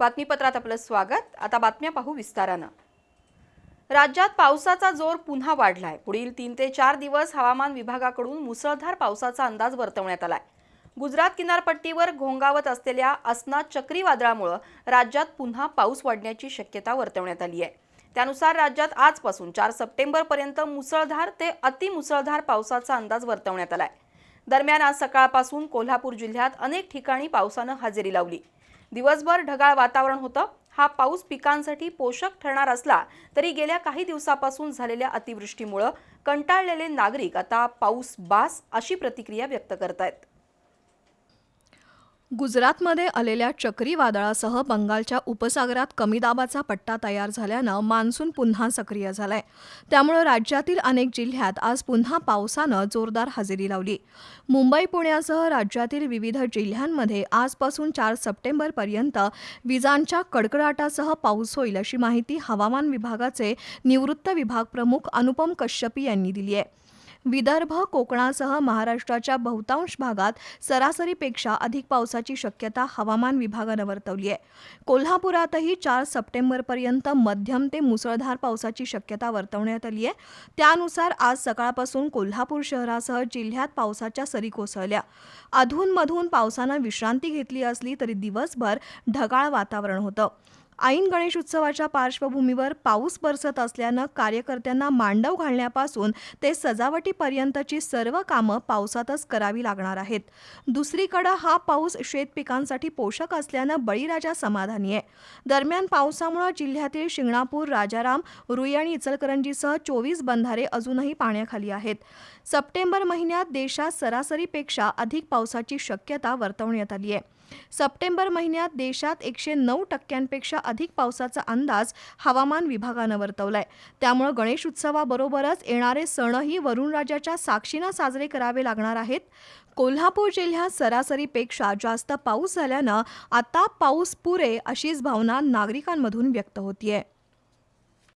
बातमीपत्रात आपलं स्वागत. आता बातम्या पाहू विस्तारानं. राज्यात पावसाचा जोर पुन्हा वाढलाय. पुढील तीन ते चार दिवस हवामान विभागाकडून मुसळधार पावसाचा अंदाज वर्तवण्यात आलाय. गुजरात किनारपट्टीवर घोंगावत असलेल्या असना चक्रीवादळामुळं राज्यात पुन्हा पाऊस वाढण्याची शक्यता वर्तवण्यात आली आहे त्यानुसार राज्यात आजपासून चार सप्टेंबरपर्यंत मुसळधार ते अतिमुसळधार पावसाचा अंदाज वर्तवण्यात आलाय. दरम्यान आज सकाळपासून कोल्हापूर जिल्ह्यात अनेक ठिकाणी पावसानं हजेरी लावली. दिवसभर ढगाळ वातावरण होतं. हा पाऊस पिकांसाठी पोषक ठरणार असला तरी गेल्या काही दिवसापासून झालेल्या अतिवृष्टीमुळं कंटाळलेले नागरिक आता पाऊस बास अशी प्रतिक्रिया व्यक्त करत आहेत गुजरातमध्ये आलेल्या चक्रीवादळासह बंगालच्या उपसागरात कमी दाबाचा पट्टा तयार झाल्यानं मान्सून पुन्हा सक्रिय झालाय. त्यामुळे राज्यातील अनेक जिल्ह्यात आज पुन्हा पावसानं जोरदार हजेरी लावली. मुंबई पुण्यासह राज्यातील विविध जिल्ह्यांमध्ये आजपासून चार सप्टेंबरपर्यंत विजांच्या कडकडाटासह पाऊस होईल अशी माहिती हवामान विभागाचे निवृत्त विभाग प्रमुख अनुपम कश्यपी यांनी दिली आहे. विदर्भ कोकणासह महाराष्ट्राच्या बहुतांश भागात सरासरीपेक्षा अधिक पावसाची शक्यता हवामान विभागानं वर्तवली आहे. कोल्हापुरातही चार सप्टेंबरपर्यंत मध्यम ते मुसळधार पावसाची शक्यता वर्तवण्यात आली आहे. त्यानुसार आज सकाळपासून कोल्हापूर शहरासह जिल्ह्यात पावसाच्या सरी कोसळल्या. अधूनमधून पावसानं विश्रांती घेतली असली तरी दिवसभर ढगाळ वातावरण होतं. ऐन गणेश उत्सवाच्या पार्श्वभूमीवर पाऊस बरसत असल्यानं कार्यकर्त्यांना मांडव घालण्यापासून ते सजावटीपर्यंतची सर्व कामं पावसातच करावी लागणार आहेत. दुसरीकडं हा पाऊस शेत पिकांसाठी पोषक असल्यानं बळीराजा समाधानी आहे. दरम्यान पावसामुळे जिल्ह्यातील शिंगणापूर राजाराम रुई आणि इचलकरंजीसह चोवीस बंधारे अजूनही पाण्याखाली आहेत. सप्टेंबर महिन्यात देशात सरासरीपेक्षा अधिक पावसाची शक्यता वर्तवण्यात आली आहे. सप्टेंबर महिन्यात देशात एकशे नऊ टक्क्यांपेक्षा अधिक पावसाचा अंदाज हवामान विभागानं वर्तवलाय. त्यामुळे गणेश उत्सवाबरोबरच येणारे सणही वरुणराजाच्या साक्षीनं साजरे करावे लागणार आहेत. कोल्हापूर जिल्ह्यात सरासरीपेक्षा जास्त पाऊस झाल्यानं आता पाऊस पुरे अशीच भावना नागरिकांमधून व्यक्त होतीये.